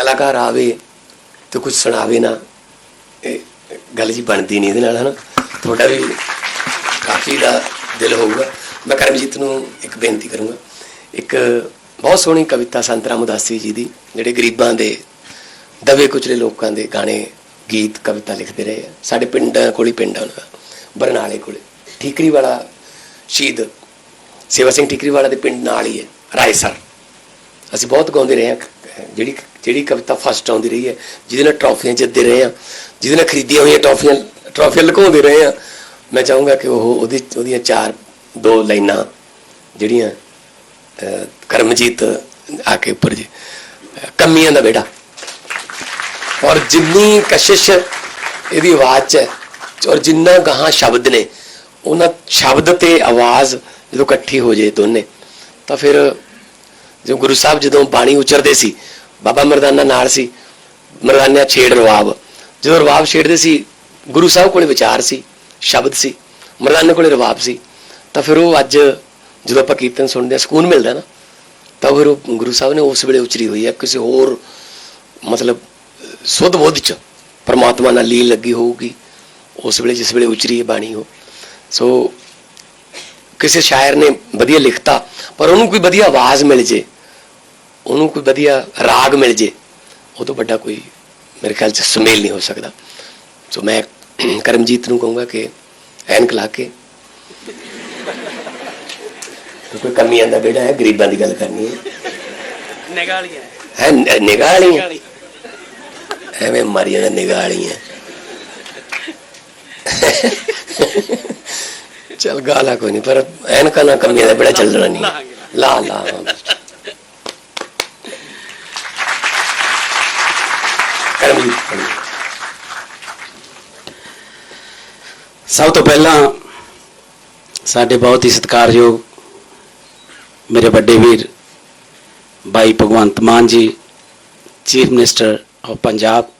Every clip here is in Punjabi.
ਕਲਾਕਾਰ ਆਵੇ ਤੇ ਕੁਝ ਸੁਣਾਵੇ ਨਾ, ਇਹ ਗੱਲ ਜੀ ਬਣਦੀ ਨਹੀਂ ਇਹਦੇ ਨਾਲ, ਹਨਾ? ਤੁਹਾਡਾ ਵੀ ਕਾਫੀ ਦਾ ਦਿਲ ਹੋਊਗਾ। ਮੈਂ ਕਰਮਜੀਤ ਨੂੰ ਇੱਕ ਬੇਨਤੀ ਕਰੂੰਗਾ। ਇੱਕ ਬਹੁਤ ਸੋਹਣੀ ਕਵਿਤਾ ਸੰਤ ਰਾਮ ਉਦਾਸੀ ਜੀ ਦੀ, ਜਿਹੜੇ ਗਰੀਬਾਂ ਦੇ, ਦਵੇ ਕੁਚਲੇ ਲੋਕਾਂ ਦੇ ਗਾਣੇ, ਗੀਤ, ਕਵਿਤਾ ਲਿਖਦੇ ਰਹੇ ਆ। ਸਾਡੇ ਪਿੰਡ ਕੋਲੀ ਪਿੰਡ ਆ ਉਹਨਾਂ ਦਾ, ਬਰਨਾਲੇ ਕੋਲੇ। ਠੀਕਰੀ ਵਾਲਾ ਸ਼ਹੀਦ ਸੇਵਾ ਸਿੰਘ ਠੀਕਰੀ ਵਾਲਾ ਦੇ ਪਿੰਡ ਨਾਲ ਹੀ ਹੈ, ਰਾਏਸਰ। ਅਸੀਂ ਬਹੁਤ ਗਾਉਂਦੇ ਰਹੇ ਹਾਂ। ਜਿਹੜੀ ਜਿਹੜੀ ਕਵਿਤਾ ਫਸਟ ਆਉਂਦੀ ਰਹੀ ਹੈ, ਜਿਹਦੇ ਨਾਲ ਟਰਾਫੀਆਂ ਜਿੱਤਦੇ ਰਹੇ ਹਾਂ ਜਿਹਦੇ ਨਾਲ ਖਰੀਦੀਆਂ ਹੋਈਆਂ ਟਰਾਫੀਆਂ ਟਰਾਫੀਆਂ ਲੁਕਾਉਂਦੇ ਰਹੇ ਹਾਂ ਮੈਂ ਚਾਹੂੰਗਾ ਕਿ ਉਹ ਉਹਦੀ, ਉਹਦੀਆਂ ਚਾਰ, ਦੋ ਲਾਈਨਾਂ ਜਿਹੜੀਆਂ ਕਰਮਜੀਤ ਆ ਕੇ ਉੱਪਰ ਜੀ ਕਮੀਆਂ ਦਾ ਬੇੜਾ ਔਰ ਜਿੰਨੀ ਕਸ਼ਿਸ਼ ਇਹਦੀ ਆਵਾਜ਼ 'ਚ ਹੈ, ਔਰ ਜਿੰਨਾ ਗਾਹਾਂ ਸ਼ਬਦ ਨੇ, ਉਹਨਾਂ ਸ਼ਬਦ ਤੇ ਆਵਾਜ਼ ਜਦੋਂ ਇਕੱਠੀ ਹੋ ਜੇ ਦੋਨੇ, ਤਾਂ ਫਿਰ ਜੋ ਗੁਰੂ ਸਾਹਿਬ ਜਦੋਂ ਬਾਣੀ ਉਚਰਦੇ ਸੀ, ਬਾਬਾ ਮਰਦਾਨਾ ਨਾਲ ਸੀ ਮਰਦਾਨਾ ਛੇੜ ਰਵਾਬ ਜਦੋਂ ਰਵਾਬ ਛੇੜਦੇ ਸੀ, ਗੁਰੂ ਸਾਹਿਬ ਕੋਲੇ ਵਿਚਾਰ ਸੀ, ਸ਼ਬਦ ਸੀ, ਮਰਦਾਨੇ ਕੋਲੇ ਰਵਾਬ ਸੀ, ਤਾਂ ਫਿਰ ਉਹ ਅੱਜ ਜਦੋਂ ਆਪਾਂ ਕੀਰਤਨ ਸੁਣਦੇ ਆ ਸਕੂਨ ਮਿਲਦਾ ਨਾ, ਤਾਂ ਫਿਰ ਉਹ ਗੁਰੂ ਸਾਹਿਬ ਨੇ ਉਸ ਵੇਲੇ ਉਚਰੀ ਹੋਈ ਹੈ, ਕਿਸੇ ਹੋਰ ਮਤਲਬ ਸੁਧ ਬੁੱਧ ਚ ਪਰਮਾਤਮਾ ਨਾਲ ਲੀਨ ਲੱਗੀ ਹੋਊਗੀ, ਉਸ ਵੇਲੇ ਜਿਸ ਵੇਲੇ ਉਚਰੀ ਹੈ ਬਾਣੀ ਉਹ। ਸੋ ਕਿਸੇ ਸ਼ਾਇਰ ਨੇ ਵਧੀਆ ਲਿਖਤਾ, ਪਰ ਉਹਨੂੰ ਕੋਈ ਵਧੀਆ ਆਵਾਜ਼ ਮਿਲ ਜੇ ਉਹਨੂੰ ਕੋਈ ਵਧੀਆ ਰਾਗ ਮਿਲ ਜੇ ਉਹ ਤੋਂ ਵੱਡਾ ਕੋਈ ਮੇਰੇ ਖਿਆਲ ਚ ਸੁਮੇਲ ਨਹੀਂ ਹੋ ਸਕਦਾ। ਸੋ ਮੈਂ ਕਰਮਜੀਤ ਨੂੰ ਕਹੂੰਗਾ ਕਿ ਐਨਕ ਲਾ ਕੇ ਕੋਈ ਕਮੀਆਂ ਦਾ ਬੇੜਾ ਹੈ ਗਰੀਬਾਂ ਦੀ ਗੱਲ ਕਰਨੀ ਹੈ। ਨਿਗਾਲੀਆਂ। ਹੈ ਨਿਗਾਹ ਵਾਲੀਆਂ ਐਵੇਂ ਮਾਰੀਆਂ ਦਾ ਨਿਗਾਹ ਵਾਲੀਆਂ ਚਲ ਗਾਲਾ ਕੋਈ ਨਹੀਂ ਪਰ ਐਨਕਾਂ ਨਾ ਕਮੀਆਂ ਦਾ ਬੜਾ ਚੱਲਣਾ ਨਹੀਂ। ਲਾ ਲਾ। ਕਰਮਜੀਤ ਕਰਮਜੀਤ। ਸਭ ਤੋਂ ਪਹਿਲਾਂ ਸਾਡੇ ਬਹੁਤ ਹੀ ਸਤਿਕਾਰਯੋਗ ਮੇਰੇ ਵੱਡੇ ਵੀਰ Bhai Bhagwant Mann ji, chief minister of Punjab,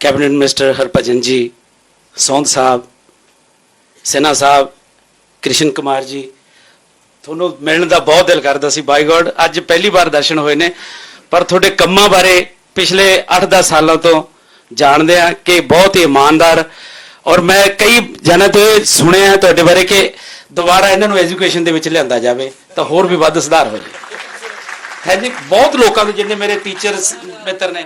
cabinet minister Harbhajan ji, Sond sahib, ਸੈਨਾ ਸਾਹਿਬ, ਕ੍ਰਿਸ਼ਨ ਕੁਮਾਰ ਜੀ, ਤੁਹਾਨੂੰ ਮਿਲਣ ਦਾ ਬਹੁਤ ਦਿਲ ਕਰਦਾ ਸੀ ਬਾਈ ਗੋਡ, ਅੱਜ ਪਹਿਲੀ ਵਾਰ ਦਰਸ਼ਨ ਹੋਏ ਨੇ ਪਰ ਤੁਹਾਡੇ ਕੰਮਾਂ ਬਾਰੇ ਪਿਛਲੇ 8-10 ਸਾਲਾਂ ਤੋਂ ਜਾਣਦੇ ਆ ਕਿ ਬਹੁਤ ਹੀ ਇਮਾਨਦਾਰ ਔਰ ਮੈਂ ਕਈ ਜਨਾਂ ਤੋਂ ਇਹ ਸੁਣਿਆ ਤੁਹਾਡੇ ਬਾਰੇ ਕਿ ਦੁਬਾਰਾ ਇਹਨਾਂ ਨੂੰ ਐਜੂਕੇਸ਼ਨ ਦੇ ਵਿੱਚ ਲਿਆਂਦਾ ਜਾਵੇ ਤਾਂ ਹੋਰ ਵੀ ਵੱਧ ਸੁਧਾਰ ਹੋ ਜਾਵੇ ਹੈ ਜੀ? ਬਹੁਤ ਲੋਕਾਂ ਦੇ ਜਿੰਨੇ ਮੇਰੇ ਟੀਚਰਸ ਮਿੱਤਰ ਨੇ।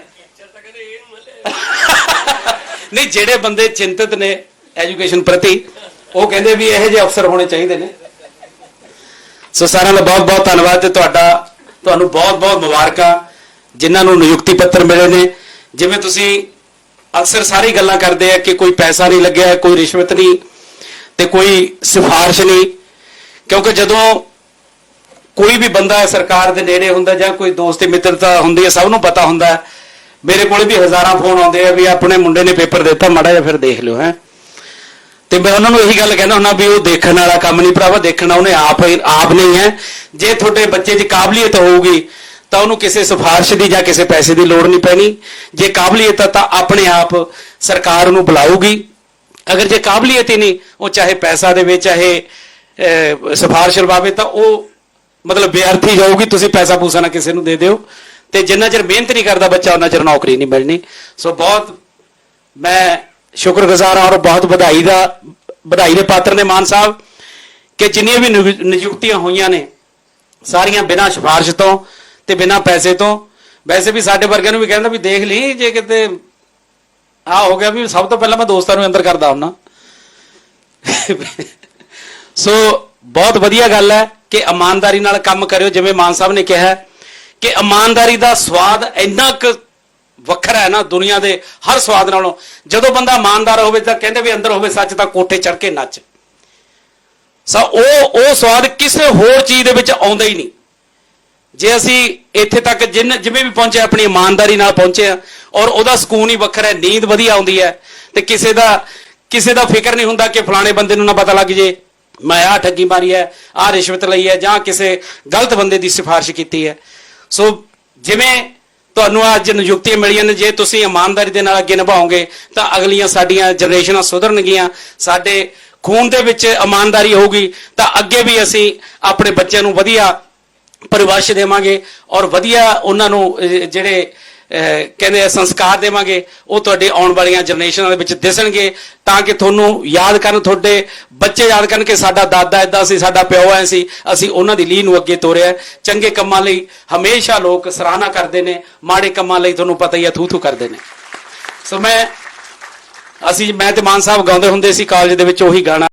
ਨਹੀਂ, ਜਿਹੜੇ ਬੰਦੇ ਚਿੰਤਤ ਨੇ ਐਜੂਕੇਸ਼ਨ ਪ੍ਰਤੀ, ਉਹ ਕਹਿੰਦੇ ਵੀ ਇਹੋ ਜਿਹੇ ਅਫਸਰ ਹੋਣੇ ਚਾਹੀਦੇ ਨੇ। ਸੋ ਸਾਰਿਆਂ ਦਾ ਬਹੁਤ ਬਹੁਤ ਧੰਨਵਾਦ ਤੇ ਤੁਹਾਡਾ, ਤੁਹਾਨੂੰ ਬਹੁਤ ਬਹੁਤ ਮੁਬਾਰਕਾਂ। ਜਿਨ੍ਹਾਂ ਨੂੰ ਨਿਯੁਕਤੀ ਪੱਤਰ ਮਿਲੇ ਨੇ, ਜਿਵੇਂ ਤੁਸੀਂ ਅਕਸਰ ਸਾਰੀ ਗੱਲਾਂ ਕਰਦੇ ਆ ਕਿ ਕੋਈ ਪੈਸਾ ਨਹੀਂ ਲੱਗਿਆ, ਕੋਈ ਰਿਸ਼ਵਤ ਨਹੀਂ ਤੇ ਕੋਈ ਸਿਫਾਰਿਸ਼ ਨਹੀਂ, ਕਿਉਂਕਿ ਜਦੋਂ ਕੋਈ ਵੀ ਬੰਦਾ ਸਰਕਾਰ ਦੇ ਨੇੜੇ ਹੁੰਦਾ ਜਾਂ ਕੋਈ ਦੋਸਤੀ ਮਿੱਤਰਤਾ ਹੁੰਦੀ ਹੈ, ਸਭ ਨੂੰ ਪਤਾ ਹੁੰਦਾ ਮੇਰੇ ਕੋਲੇ ਵੀ ਹਜ਼ਾਰਾਂ ਫੋਨ ਆਉਂਦੇ ਆ ਵੀ ਆਪਣੇ ਮੁੰਡੇ ਨੇ ਪੇਪਰ ਦਿੱਤਾ, ਮਾੜਾ ਜਿਹਾ ਫਿਰ ਦੇਖ ਲਿਓ, ਹੈ। ਤੇ ਮੈਂ ਉਹਨਾਂ ਨੂੰ ਇਹੀ ਗੱਲ ਕਹਿੰਦਾ ਹੁੰਦਾ ਵੀ ਉਹ ਦੇਖਣ ਵਾਲਾ ਕੰਮ ਨਹੀਂ, ਭਰਾਵਾ, ਦੇਖਣਾ ਉਹਨੇ ਆਪ ਆਪ ਨਹੀਂ ਹੈ। ਜੇ ਤੁਹਾਡੇ ਬੱਚੇ 'ਚ ਕਾਬਲੀਅਤ ਹੋਊਗੀ ਤਾਂ ਉਹਨੂੰ ਕਿਸੇ ਸਿਫਾਰਿਸ਼ ਦੀ ਜਾਂ ਕਿਸੇ ਪੈਸੇ ਦੀ ਲੋੜ ਨਹੀਂ ਪੈਣੀ। ਜੇ ਕਾਬਲੀਅਤ ਹੈ ਤਾਂ ਆਪਣੇ ਆਪ ਸਰਕਾਰ ਉਹਨੂੰ ਬੁਲਾਊਗੀ। ਅਗਰ ਜੇ ਕਾਬਲੀਅਤ ਹੀ ਨਹੀਂ ਉਹ ਚਾਹੇ ਪੈਸਾ ਦੇਵੇ ਚਾਹੇ ਅਹ, ਸਿਫਾਰਿਸ਼ ਲਵਾਵੇ ਤਾਂ ਉਹ ਮਤਲਬ ਬੇਅਰਥੀ ਜਾਊਗੀ। ਤੁਸੀਂ ਪੈਸਾ ਪੂਸਾ ਨਾ ਕਿਸੇ ਨੂੰ ਦੇ ਦਿਓ। ਤੇ ਜਿੰਨਾ ਚਿਰ ਮਿਹਨਤ ਨਹੀਂ ਕਰਦਾ ਬੱਚਾ ਉਹਨਾਂ ਚਿਰ ਨੌਕਰੀ ਨਹੀਂ ਮਿਲਣੀ। ਸੋ ਬਹੁਤ ਮੈਂ ਸ਼ੁਕਰਗੁਜ਼ਾਰ ਹਾਂ ਔਰ ਬਹੁਤ ਵਧਾਈ ਦਾ ਵਧਾਈ ਦੇ ਪਾਤਰ ਨੇ ਮਾਨ ਸਾਹਿਬ ਕਿ ਜਿੰਨੀਆਂ ਵੀ ਨਿਯੁ- ਨਿਯੁਕਤੀਆਂ ਹੋਈਆਂ ਨੇ ਸਾਰੀਆਂ ਬਿਨਾਂ ਸਿਫਾਰਿਸ਼ ਤੋਂ ਤੇ ਬਿਨਾਂ ਪੈਸੇ ਤੋਂ। ਵੈਸੇ ਵੀ ਸਾਡੇ ਵਰਗਿਆਂ ਨੂੰ ਵੀ ਕਹਿੰਦਾ ਵੀ ਦੇਖ ਲਈ, ਜੇ ਕਿਤੇ ਆ ਹੋ ਗਿਆ ਵੀ ਸਭ ਤੋਂ ਪਹਿਲਾਂ ਮੈਂ ਦੋਸਤਾਂ ਨੂੰ ਅੰਦਰ ਕਰਦਾ ਹੁੰਨਾ। ਸੋ ਬਹੁਤ ਵਧੀਆ ਗੱਲ ਹੈ ਕਿ ਇਮਾਨਦਾਰੀ ਨਾਲ ਕੰਮ ਕਰਿਓ, ਜਿਵੇਂ ਮਾਨ ਸਾਹਿਬ ਨੇ ਕਿਹਾ ਕਿ ਇਮਾਨਦਾਰੀ ਦਾ ਸਵਾਦ ਇੰਨਾ ਕੁ ਵੱਖਰਾ ਹੈ ਨਾ ਦੁਨੀਆ ਦੇ ਹਰ ਸਵਾਦ ਨਾਲੋਂ। ਜਦੋਂ ਬੰਦਾ ਇਮਾਨਦਾਰ ਹੋਵੇ ਤਾਂ ਕਹਿੰਦੇ ਵੀ ਅੰਦਰ ਹੋਵੇ ਸੱਚ ਤਾਂ ਕੋਠੇ ਚੜ ਕੇ ਨੱਚ। ਸੋ ਉਹ ਉਹ ਸਵਾਦ ਕਿਸੇ ਹੋਰ ਚੀਜ਼ ਦੇ ਵਿੱਚ ਆਉਂਦਾ ਹੀ ਨਹੀਂ। ਜੇ ਅਸੀਂ ਇੱਥੇ ਤੱਕ ਜਿੰਨ ਜਿਵੇਂ ਵੀ ਪਹੁੰਚੇ, ਆਪਣੀ ਇਮਾਨਦਾਰੀ ਨਾਲ ਪਹੁੰਚੇ ਆ ਔਰ ਉਹਦਾ ਸਕੂਨ ਹੀ ਵੱਖਰਾ ਹੈ, ਨੀਂਦ ਵਧੀਆ ਆਉਂਦੀ ਹੈ, ਤੇ ਕਿਸੇ ਦਾ ਕਿਸੇ ਦਾ ਫਿਕਰ ਨਹੀਂ ਹੁੰਦਾ ਕਿ ਫਲਾਣੇ ਬੰਦੇ ਨੂੰ ਨਾ ਪਤਾ ਲੱਗ ਜੇ, ਮੈਂ ਆਹ ਠੱਗੀ ਮਾਰੀ ਹੈ, ਆਹ ਰਿਸ਼ਵਤ ਲਈ ਹੈ, ਜਾਂ ਕਿਸੇ ਗਲਤ ਬੰਦੇ ਦੀ ਸਿਫਾਰਿਸ਼ ਕੀਤੀ ਹੈ। ਸੋ ਜਿਵੇਂ ਤੁਹਾਨੂੰ ਅੱਜ ਨਿਯੁਕਤੀਆਂ ਮਿਲੀਆਂ ਨੇ, ਜੇ ਤੁਸੀਂ ਇਮਾਨਦਾਰੀ ਦੇ ਨਾਲ ਅੱਗੇ ਨਿਭਾਓਗੇ, ਤਾਂ ਅਗਲੀਆਂ ਸਾਡੀਆਂ ਜਨਰੇਸ਼ਨਾਂ ਸੁਧਰਨਗੀਆਂ। ਸਾਡੇ ਖੂਨ ਦੇ ਵਿੱਚ ਇਮਾਨਦਾਰੀ ਹੋਊਗੀ, ਤਾਂ ਅੱਗੇ ਵੀ ਅਸੀਂ ਆਪਣੇ ਬੱਚਿਆਂ ਨੂੰ ਵਧੀਆ ਪਰਿਵਰਸ਼ ਦੇਵਾਂਗੇ ਔਰ ਵਧੀਆ ਉਹਨਾਂ ਨੂੰ ਜਿਹੜੇ ਕਹਿੰਦੇ ਸੰਸਕਾਰ ਦੇਵਾਂਗੇ, ਉਹ ਤੁਹਾਡੇ ਆਉਣ ਵਾਲੀਆਂ ਜਨਰੇਸ਼ਨਾਂ ਦੇ ਵਿੱਚ ਦਿਸਣਗੇ ਤਾਂ ਕਿ ਤੁਹਾਨੂੰ ਯਾਦ ਕਰਨ ਤੁਹਾਡੇ ਬੱਚੇ ਯਾਦ ਕਰਨ ਕਿ ਸਾਡਾ ਦਾਦਾ ਇਦਾਂ ਸੀ, ਸਾਡਾ ਪਿਓ ਐ ਸੀ, ਅਸੀਂ ਉਹਨਾਂ ਦੀ ਲੀਹ ਨੂੰ ਅੱਗੇ ਤੋਰਿਆ। ਚੰਗੇ ਕੰਮਾਂ ਲਈ ਹਮੇਸ਼ਾ ਲੋਕ ਸਰਾਹਨਾ ਕਰਦੇ ਨੇ, ਮਾੜੇ ਕੰਮਾਂ ਲਈ ਤੁਹਾਨੂੰ ਪਤਾ ਹੀ ਆ ਥੂ ਥੂ ਕਰਦੇ ਨੇ। ਸੋ ਮੈਂ, ਅਸੀਂ, ਮੈਂ ਤੇ ਮਾਨ ਸਾਹਿਬ ਗਾਉਂਦੇ ਹੁੰਦੇ ਸੀ, ਕਾਲਜ ਦੇ ਵਿੱਚ ਉਹੀ ਗਾਣਾ।